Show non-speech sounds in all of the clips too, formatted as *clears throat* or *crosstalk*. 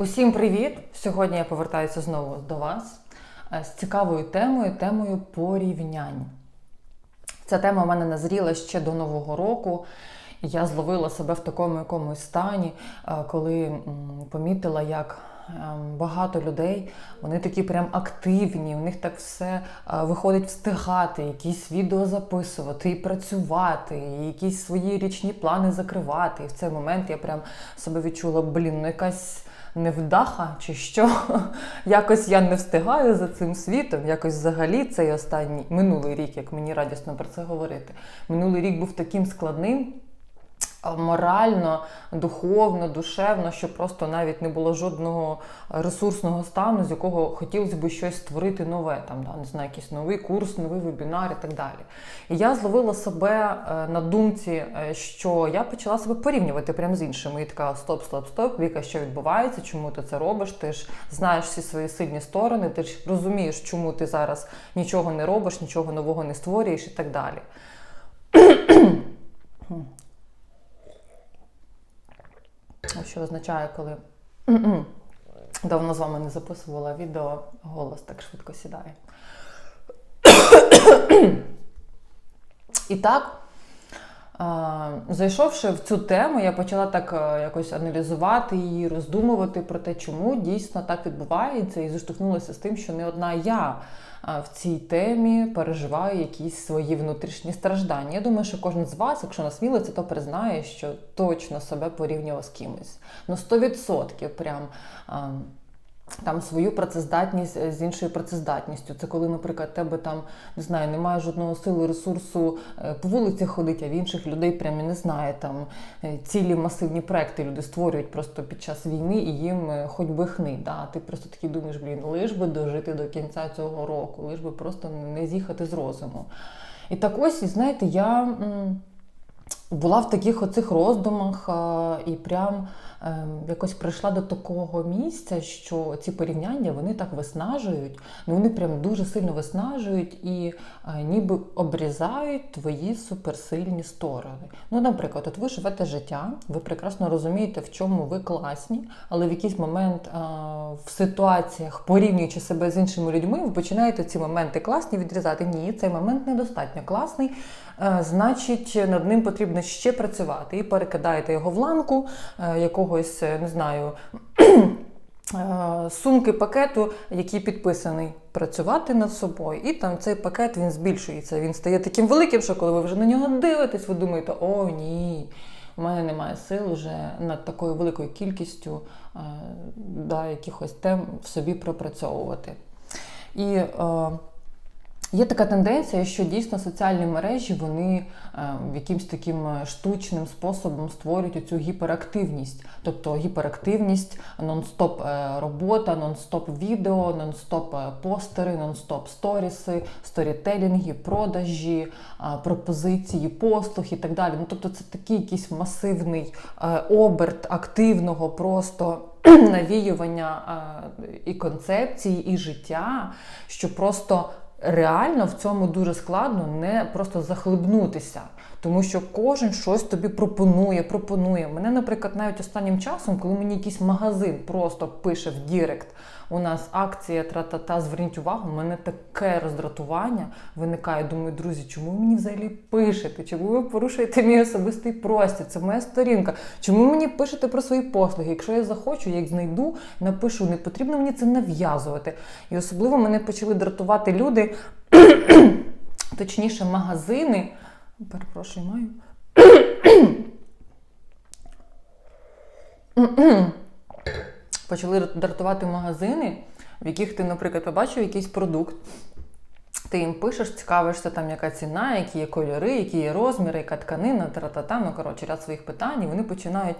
Усім привіт! Сьогодні я повертаюся знову до вас е, з цікавою темою, темою порівнянь. Ця тема в мене назріла ще до Нового року. Я зловила себе в такому якомусь стані, е, коли помітила, як ем, багато людей, вони такі прям активні, у них так все е, виходить встигати, якісь відео записувати і працювати, і якісь свої річні плани закривати. І в цей момент я прям себе відчула, блін, ну якась невдаха чи що. *laughs* Якось я не встигаю за цим світом. Якось взагалі цей останній минулий рік, як мені радісно про це говорити. Минулий рік був таким складним. Морально, духовно, душевно, що просто навіть не було жодного ресурсного стану, з якого хотілося б щось створити нове, там да, не знаю, якийсь новий курс, новий вебінар і так далі. І я зловила себе е, на думці, е, що я почала себе порівнювати прямо з іншими. І така стоп, стоп, стоп, Віка, що відбувається, чому ти це робиш? Ти ж знаєш всі свої сильні сторони, ти ж розумієш, чому ти зараз нічого не робиш, нічого нового не створюєш і так далі. Що означає, коли давно з вами не записувала відео, голос так швидко сідає. І так, зайшовши в цю тему, я почала так якось аналізувати її, роздумувати про те, чому дійсно так відбувається, і зіштовхнулася з тим, що не одна я в цій темі переживаю якісь свої внутрішні страждання. Я думаю, що кожен з вас, якщо насмілиться, то признає, що точно себе порівнював з кимось. Ну, 100% прям. Там свою працездатність е, з іншою працездатністю. Це коли, наприклад, тебе там не знаю, немає жодного сили, ресурсу е, по вулиці ходити, а в інших людей прям не знаю, там е, цілі масивні проекти люди створюють просто під час війни і їм хоч би хни. Да? Ти просто такий думаєш, блін, лиш би дожити до кінця цього року, лиш би просто не з'їхати з розуму. І так ось, знаєте, я. була в таких оцих роздумах і прям якось прийшла до такого місця, що ці порівняння вони так виснажують, ну вони прям дуже сильно виснажують і е, ніби обрізають твої суперсильні сторони. Ну, наприклад, от ви живете життя, ви прекрасно розумієте, в чому ви класні, але в якийсь момент в ситуаціях, порівнюючи себе з іншими людьми, ви починаєте ці моменти класні відрізати. Ні, цей момент недостатньо класний. Е, Значить, над ним потрібно ще працювати і перекидаєте його в ланку е, якогось, е, не знаю, *clears throat* сумки пакету, який підписаний працювати над собою. І там цей пакет він збільшується. Він стає таким великим, що коли ви вже на нього дивитесь, ви думаєте, о, ні. У мене немає сил вже над такою великою кількістю да, якихось тем в собі пропрацьовувати. І е, Є така тенденція, що дійсно соціальні мережі вони е, якимсь таким е, штучним способом створюють цю гіперактивність, тобто гіперактивність, нон-стоп е, робота, нон-стоп відео, нон-стоп постери, нон-стоп сторіси, сторітелінги, продажі, пропозиції, послуг і так далі. Ну тобто це такий якийсь масивний оберт активного просто *clears throat* навіювання і концепції, і життя, що просто реально в цьому дуже складно не просто захлибнутися. Тому що кожен щось тобі пропонує, пропонує. Мене, наприклад, навіть останнім часом, коли мені якийсь магазин просто пише в Дірект, у нас акція тра-та-та, зверніть увагу, у мене таке роздратування виникає. Думаю, друзі, чому ви мені взагалі пишете? Чому ви порушуєте мій особистий простір? Це моя сторінка. Чому ви мені пишете про свої послуги? Якщо я захочу, я їх знайду, напишу. Не потрібно мені це нав'язувати. І особливо мене почали дратувати люди, *clears throat* точніше, магазини. Перепрошую, маю. *clears throat* *clears throat* Почали дратувати магазини, в яких ти, наприклад, побачив якийсь продукт. Ти їм пишеш, цікавишся, там яка ціна, які є кольори, які є розміри, яка тканина, тра-та-та, ну коротше, ряд своїх питань, і вони починають.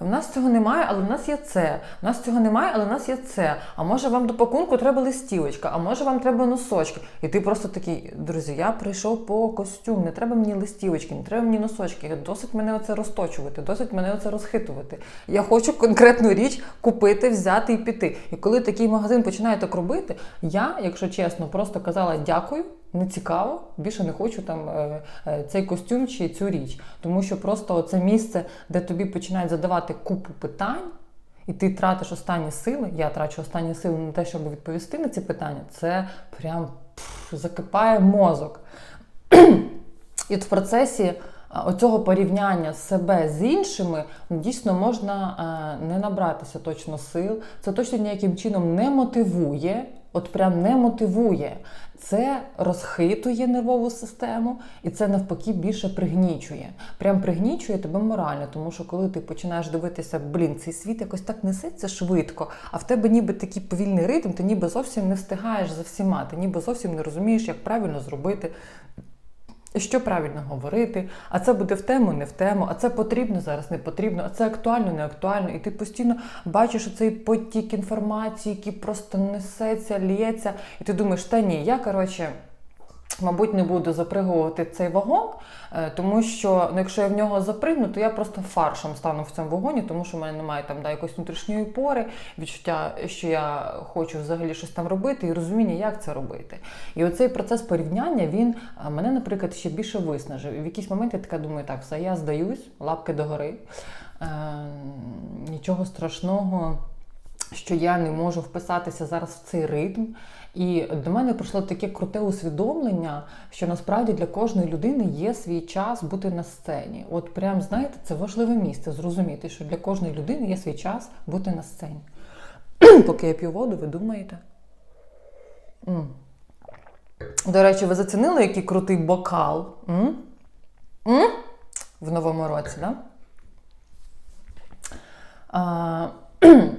У нас цього немає, але в нас є це. У нас цього немає, але в нас є це. А може вам до пакунку треба листівочка, а може вам треба носочки. І ти просто такий, друзі, я прийшов по костюм, не треба мені листівочки, не треба мені носочки. Досить мене оце розточувати, досить мене оце розхитувати. Я хочу конкретну річ купити, взяти і піти. І коли такий магазин починає так робити, я, якщо чесно, просто казала дякую. Не цікаво, більше не хочу там е, е, цей костюм чи цю річ. Тому що просто це місце, де тобі починають задавати купу питань, і ти тратиш останні сили, я трачу останні сили на те, щоб відповісти на ці питання, це прям пф, закипає мозок. І от в процесі а, оцього порівняння себе з іншими дійсно можна не набратися точно сил. Це точно ніяким чином не мотивує, от прям не мотивує. Це розхитує нервову систему, і це навпаки більше пригнічує. Прям пригнічує тебе морально, тому що коли ти починаєш дивитися, блін, цей світ якось так несеться швидко, а в тебе ніби такий повільний ритм, ти ніби зовсім не встигаєш за всіма, ти ніби зовсім не розумієш, як правильно зробити. Що правильно говорити, а це буде в тему, не в тему, а це потрібно зараз, не потрібно, а це актуально, не актуально. І ти постійно бачиш цей потік інформації, який просто несеться, лється, і ти думаєш, та ні, я коротше. Мабуть, не буду запригувати цей вагон, е, тому що ну, якщо я в нього запригну, то я просто фаршем стану в цьому вагоні, тому що в мене немає там да, якоїсь внутрішньої опори, відчуття, що я хочу взагалі щось там робити, і розуміння, як це робити. І оцей процес порівняння він е, мене, наприклад, ще більше виснажив. І в якийсь момент я така думаю, так, все, я здаюсь, лапки догори. Е, нічого страшного. Що я не можу вписатися зараз в цей ритм, і до мене прийшло таке круте усвідомлення, що насправді для кожної людини є свій час бути на сцені. От прям знаєте, це важливе місце зрозуміти, що для кожної людини є свій час бути на сцені. *clears throat* Поки я п'ю воду, ви думаєте? М. До речі, ви зацінили, який крутий бокал? М? М? В новому році, так? Да? *clears throat*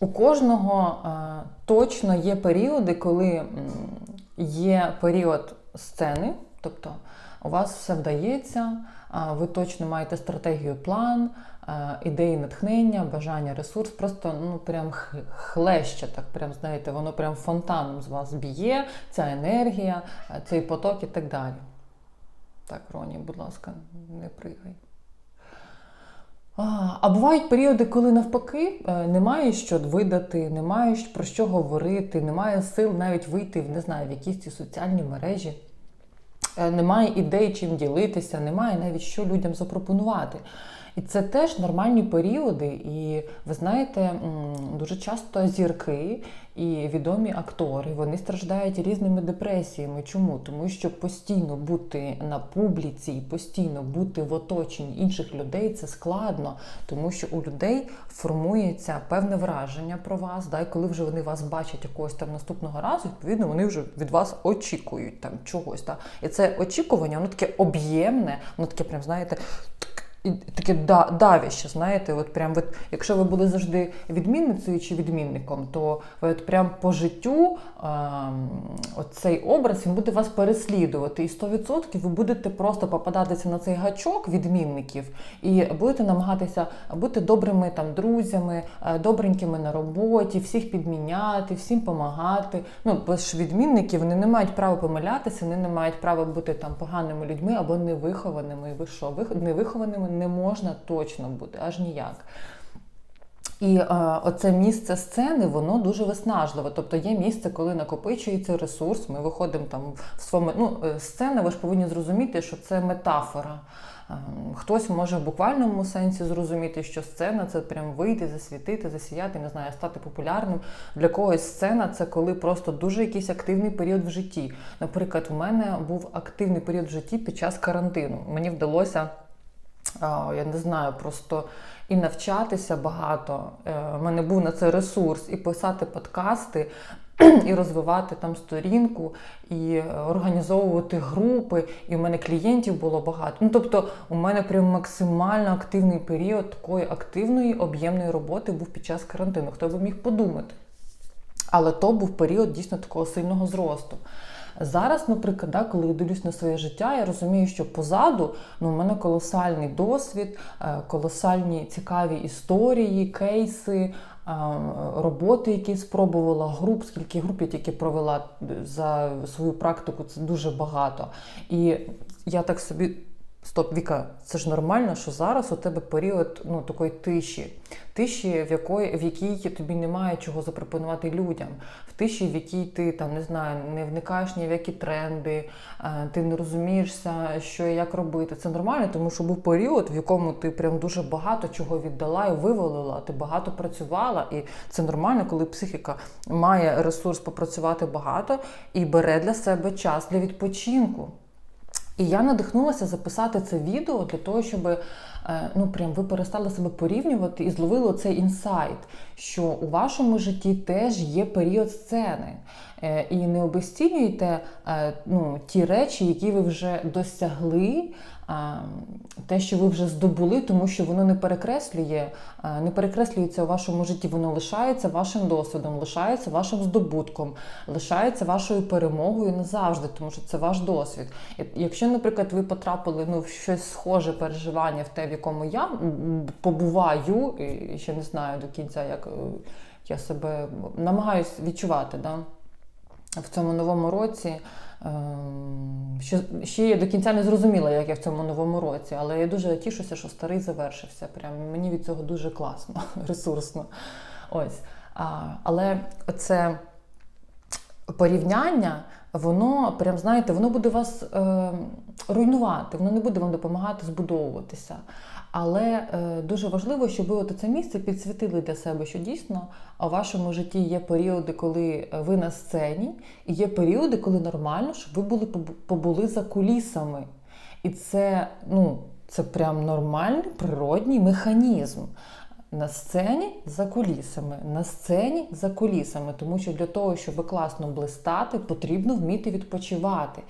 у кожного а, точно є періоди, коли є період сцени, тобто у вас все вдається, ви точно маєте стратегію, план, а, ідеї натхнення, бажання, ресурс, просто ну прям хлеще, так прям знаєте, воно прям фонтаном з вас б'є, ця енергія, цей поток і так далі. Так, Роні, будь ласка, не пригай. А, бувають періоди, коли навпаки е, немає що видати, немає про що говорити, немає сил навіть вийти в не знаю, в якісь ці соціальні мережі, Е, немає ідей, чим ділитися, немає навіть що людям запропонувати. І це теж нормальні періоди. І ви знаєте, дуже часто зірки і відомі актори вони страждають різними депресіями. Чому? Тому що постійно бути на публіці, постійно бути в оточенні інших людей це складно, тому що у людей формується певне враження про вас. Да, і коли вже вони вас бачать якогось там наступного разу, відповідно вони вже від вас очікують там чогось. Да. І це очікування, воно таке об'ємне, воно таке, прям знаєте. Таке да- знаєте, от прям от, якщо ви були завжди відмінницею чи відмінником, то ви от прям по життю ем, цей образ він буде вас переслідувати. І 100% ви будете просто попадатися на цей гачок відмінників і будете намагатися бути добрими там друзями, е, добренькими на роботі, всіх підміняти, всім допомагати. Ну, бо ж відмінники вони не мають права помилятися, вони не мають права бути там поганими людьми або невихованими. Ви що? Ви не можна точно бути, аж ніяк. І е, оце місце сцени, воно дуже виснажливе. Тобто є місце, коли накопичується ресурс. Ми виходимо там в своєму ну, е, сцена. Ви ж повинні зрозуміти, що це метафора. Е, Хтось може в буквальному сенсі зрозуміти, що сцена це прям вийти, засвітити, засіяти, не знаю, стати популярним. Для когось сцена це коли просто дуже якийсь активний період в житті. Наприклад, у мене був активний період в житті під час карантину. Мені вдалося. Я не знаю, просто і навчатися багато. Е, У мене був на це ресурс, і писати подкасти, і розвивати там сторінку, і е, організовувати групи. І у мене клієнтів було багато. Ну тобто, у мене прям максимально активний період такої активної об'ємної роботи був під час карантину. Хто би міг подумати? Але то був період дійсно такого сильного зросту. Зараз, наприклад, да, коли я дивлюсь на своє життя, я розумію, що позаду ну, в мене колосальний досвід, е, колосальні цікаві історії, кейси, е, роботи, які спробувала, груп, скільки груп я тільки провела за свою практику, це дуже багато. І я так собі Стоп, Віка, це ж нормально, що зараз у тебе період ну, такої тиші, тиші, в якої в якій тобі немає чого запропонувати людям, в тиші, в якій ти там не знаю, не вникаєш ні в які тренди, е, ти не розумієшся, що і як робити. Це нормально, тому що був період, в якому ти прям дуже багато чого віддала і вивалила, ти багато працювала, і це нормально, коли психіка має ресурс попрацювати багато і бере для себе час для відпочинку. І я надихнулася записати це відео для того, щоб е, ну прям ви перестали себе порівнювати і зловили цей інсайт, що у вашому житті теж є період сцени. Е, І не обесцінюйте е, ну, ті речі, які ви вже досягли, те, що ви вже здобули, тому що воно не перекреслює, не перекреслюється у вашому житті, воно лишається вашим досвідом, лишається вашим здобутком, лишається вашою перемогою назавжди, тому що це ваш досвід. Якщо, наприклад, ви потрапили ну, в щось схоже переживання в те, в якому я побуваю, і ще не знаю до кінця, як е, я себе намагаюся відчувати. Да? В цьому новому році ем, ще, ще я до кінця не зрозуміла, як я в цьому новому році, але я дуже тішуся, що старий завершився. Прям мені від цього дуже класно, *laughs* ресурсно. Ось. А, але це порівняння, воно прям знаєте, воно буде вас е, руйнувати, воно не буде вам допомагати збудовуватися. Але е, дуже важливо, щоб ви це місце підсвітили для себе, що дійсно у вашому житті є періоди, коли ви на сцені, і є періоди, коли нормально, щоб ви були побули за кулісами. І це, ну, це прям нормальний природній механізм. На сцені за кулісами, на сцені за кулісами, тому що для того, щоб класно блистати, потрібно вміти відпочивати.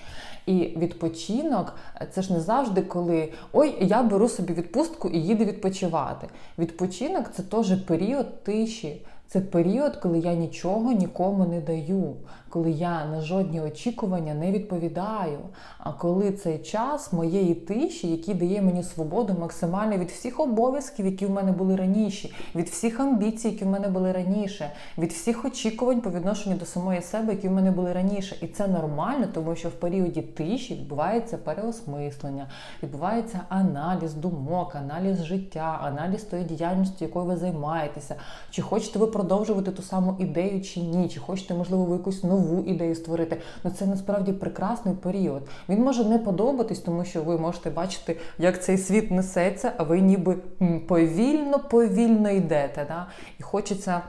І відпочинок це ж не завжди, коли ой, я беру собі відпустку і їду відпочивати. Відпочинок це теж період тиші. Це період, коли я нічого нікому не даю, коли я на жодні очікування не відповідаю. А коли цей час моєї тиші, який дає мені свободу максимально від всіх обов'язків, які в мене були раніше, від всіх амбіцій, які в мене були раніше, від всіх очікувань по відношенню до самої себе, які в мене були раніше. І це нормально, тому що в періоді тиші відбувається переосмислення, відбувається аналіз думок, аналіз життя, аналіз тої діяльності, якою ви займаєтеся. Чи хочете ви продовжувати ту саму ідею чи ні, чи хочете, можливо, ви якусь нову ідею створити. Ну це насправді прекрасний період. Він може не подобатись, тому що ви можете бачити, як цей світ несеться, а ви ніби повільно, повільно йдете. Да? І хочеться.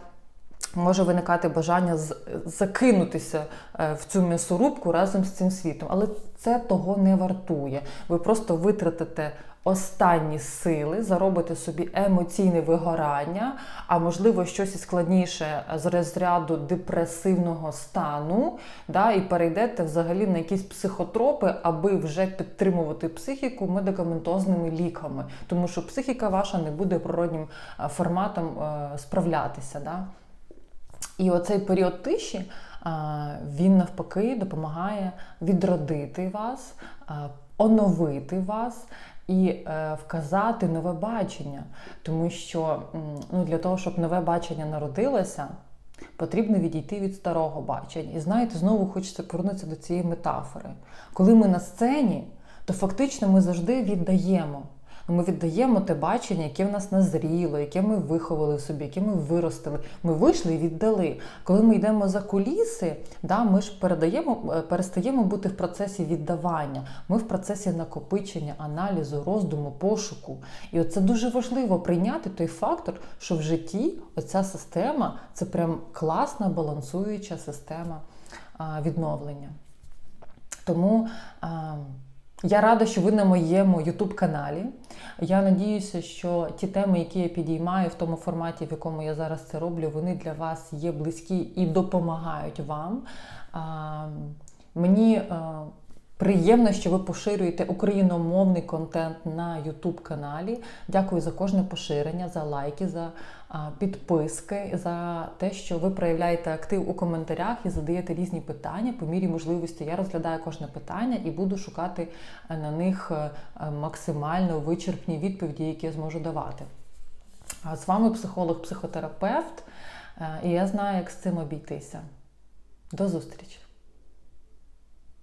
Може виникати бажання закинутися е, в цю м'ясорубку разом з цим світом, але це того не вартує. Ви просто витратите останні сили, заробите собі емоційне вигорання, а можливо, щось складніше з розряду депресивного стану, да, і перейдете взагалі на якісь психотропи, аби вже підтримувати психіку медикаментозними ліками, тому що психіка ваша не буде природнім форматом е, справлятися. Да. І оцей період тиші він навпаки допомагає відродити вас, оновити вас і е, вказати нове бачення. Тому що ну, для того, щоб нове бачення народилося, потрібно відійти від старого бачення. І знаєте, знову хочеться повернутися до цієї метафори. Коли ми на сцені, то фактично ми завжди віддаємо. Ми віддаємо те бачення, яке в нас назріло, яке ми виховали в собі, яке ми виростили. Ми вийшли і віддали. Коли ми йдемо за куліси, да, ми ж передаємо, е, перестаємо бути в процесі віддавання. Ми в процесі накопичення, аналізу, роздуму, пошуку. І це дуже важливо прийняти той фактор, що в житті оця система це прям класна балансуюча система відновлення. Тому. Я рада, що ви на моєму youtube каналі. Я надіюся, що ті теми, які я підіймаю в тому форматі, в якому я зараз це роблю, вони для вас є близькі і допомагають вам. Мені е, приємно, що ви поширюєте україномовний контент на youtube каналі. Дякую за кожне поширення, за лайки, за підписки, за те, що ви проявляєте актив у коментарях і задаєте різні питання по мірі можливості. Я розглядаю кожне питання і буду шукати е, на них е, максимально вичерпні відповіді, які я зможу давати. З вами психолог-психотерапевт, е, і я знаю, як з цим обійтися. До зустрічі!